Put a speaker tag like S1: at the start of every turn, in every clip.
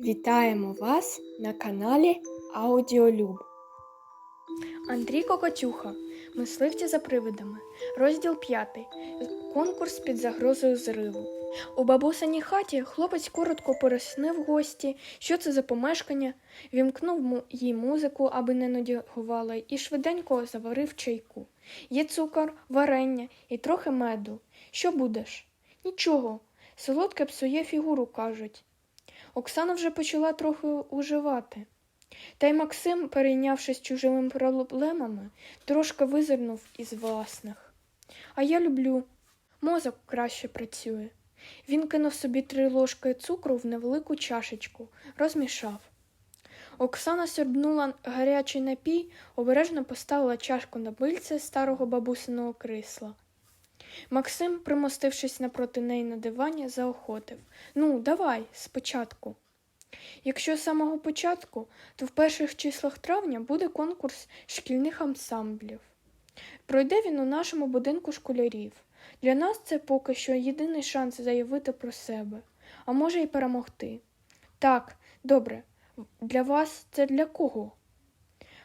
S1: Вітаємо вас на каналі Аудіолюб. Андрій Кокотюха. Мисливці за привидами. Розділ 5. Конкурс під загрозою зриву. У бабусиній хаті хлопець коротко пояснив гості, що це за помешкання, вімкнув їй музику, аби не нудігувала, і швиденько заварив чайку. Є цукор, варення і трохи меду. Що будеш? Нічого. Солодке псує фігуру, кажуть. Оксана вже почала трохи уживати. Та й Максим, перейнявшись чужими проблемами, трошки визирнув із власних. А я люблю. Мозок краще працює. Він кинув собі три ложки цукру в невелику чашечку, розмішав. Оксана сьорбнула гарячий напій, обережно поставила чашку на бильце старого бабусиного крісла. Максим, примостившись напроти неї на дивані, заохотив Ну, давай, спочатку. Якщо з самого початку, то в перших числах травня буде конкурс шкільних ансамблів. Пройде він у нашому будинку школярів. Для нас це поки що єдиний шанс заявити про себе, а може й перемогти. Так, добре, для вас це для кого?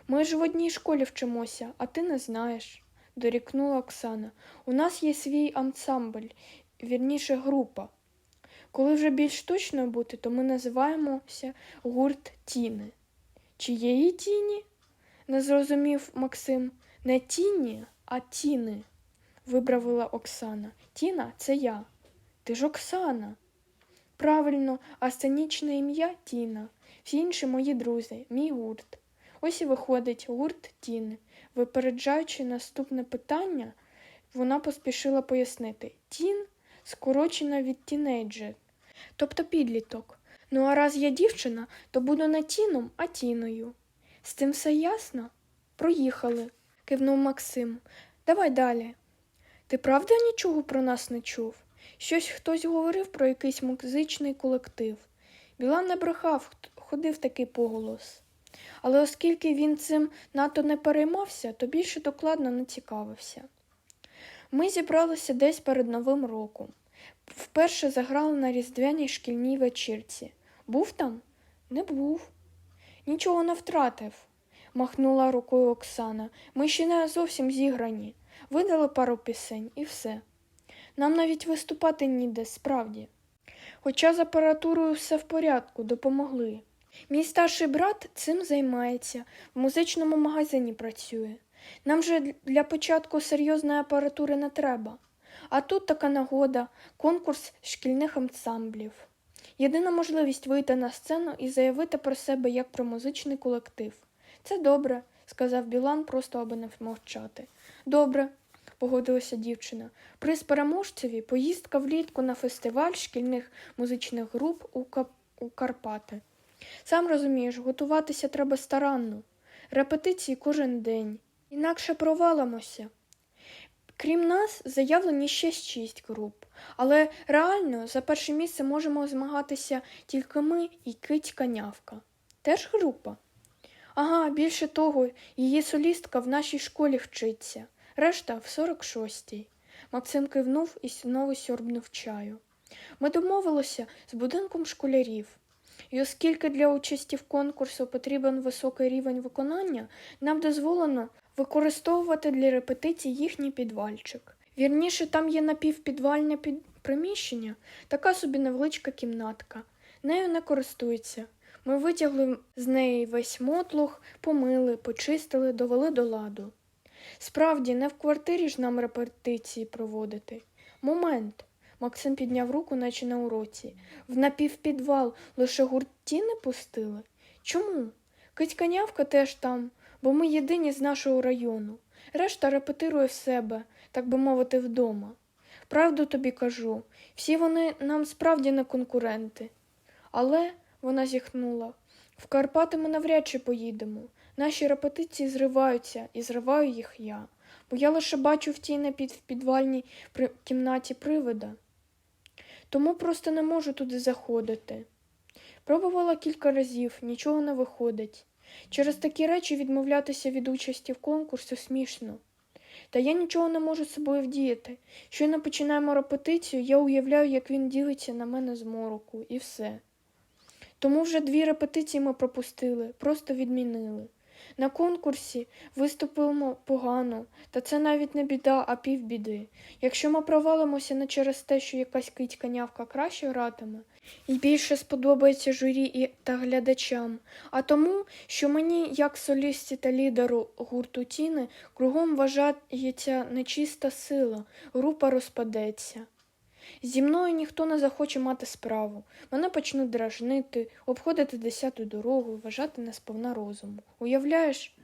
S1: Ми ж в одній школі вчимося, а ти не знаєш, дорікнула Оксана. У нас є свій ансамбль, вірніше група. Коли вже більш точно бути, то ми називаємося гурт Тіни. Чиєї тіні? не зрозумів Максим. Не тіні, а тіни, виправила Оксана. Тіна це я. Ти ж Оксана. Правильно, а сценічне ім'я Тіна. Всі інші мої друзі, мій гурт. Ось і виходить гурт Тіни. Випереджаючи наступне питання, вона поспішила пояснити Тін скорочена від тінейджер, тобто підліток. Ну а раз я дівчина, то буду не тіном, а тіною. З цим все ясно? Проїхали, кивнув Максим. Давай далі. Ти правда нічого про нас не чув? Щось хтось говорив про якийсь музичний колектив. Білан не брехав, ходив такий поголос. Але оскільки він цим надто не переймався, то більше докладно не цікавився. Ми зібралися десь перед Новим роком. Вперше заграли на різдвяній шкільній вечірці. Був там? Не був. Нічого не втратив, махнула рукою Оксана. Ми ще не зовсім зіграні. Видали пару пісень і все. Нам навіть виступати ніде, справді. Хоча з апаратурою все в порядку, допомогли. Мій старший брат цим займається, в музичному магазині працює. Нам же для початку серйозної апаратури не треба. А тут така нагода конкурс шкільних ансамблів. Єдина можливість вийти на сцену і заявити про себе як про музичний колектив. Це добре, сказав Білан, просто аби не мовчати. Добре, погодилася дівчина. Приз переможцеві поїздка влітку на фестиваль шкільних музичних груп у, Кап... у Карпати. Сам розумієш, готуватися треба старанно. Репетиції кожен день. Інакше провалимося. Крім нас, заявлені ще шість груп, але реально за перше місце можемо змагатися тільки ми і кицька нявка. Теж група. Ага, більше того, її солістка в нашій школі вчиться, решта в 46-й. Максим кивнув і знову сьорбнув чаю. Ми домовилися з будинком школярів. І оскільки для участі в конкурсу потрібен високий рівень виконання, нам дозволено використовувати для репетицій їхній підвальчик. Вірніше, там є напівпідвальне під... приміщення, така собі невеличка кімнатка. Нею не користуються. Ми витягли з неї весь мотлух, помили, почистили, довели до ладу. Справді, не в квартирі ж нам репетиції проводити. Момент. Максим підняв руку, наче на уроці. В напівпідвал лише гурті не пустили. Чому? Китьканявка теж там, бо ми єдині з нашого району. Решта репетирує в себе, так би мовити, вдома. Правду тобі кажу, всі вони нам справді не конкуренти. Але, вона зіхнула, в Карпати ми навряд чи поїдемо. Наші репетиції зриваються, і зриваю їх я, бо я лише бачу в тій напівпідвальній при... кімнаті привида. Тому просто не можу туди заходити. Пробувала кілька разів, нічого не виходить. Через такі речі відмовлятися від участі в конкурсі смішно. Та я нічого не можу з собою вдіяти. Щойно починаємо репетицію, я уявляю, як він ділиться на мене з мороку, і все. Тому вже дві репетиції ми пропустили, просто відмінили. На конкурсі виступимо погано, та це навіть не біда, а півбіди. Якщо ми провалимося не через те, що якась кицька нявка краще гратиме, і більше сподобається журі і та глядачам, а тому, що мені, як солісті та лідеру гурту Тіни, кругом вважається нечиста сила, група розпадеться. Зі мною ніхто не захоче мати справу. Мене почнуть дражнити, обходити десяту дорогу, вважати несповна розуму. Уявляєш?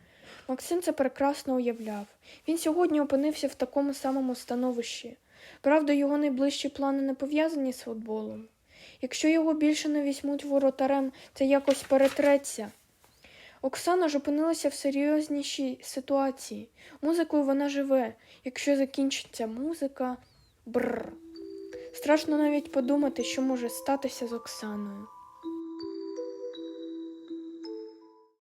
S1: Максим це прекрасно уявляв. Він сьогодні опинився в такому самому становищі. Правда, його найближчі плани не пов'язані з футболом. Якщо його більше не візьмуть воротарем, це якось перетреться. Оксана ж опинилася в серйознішій ситуації. Музикою вона живе. Якщо закінчиться музика, бррр. Страшно навіть подумати, що може статися з Оксаною.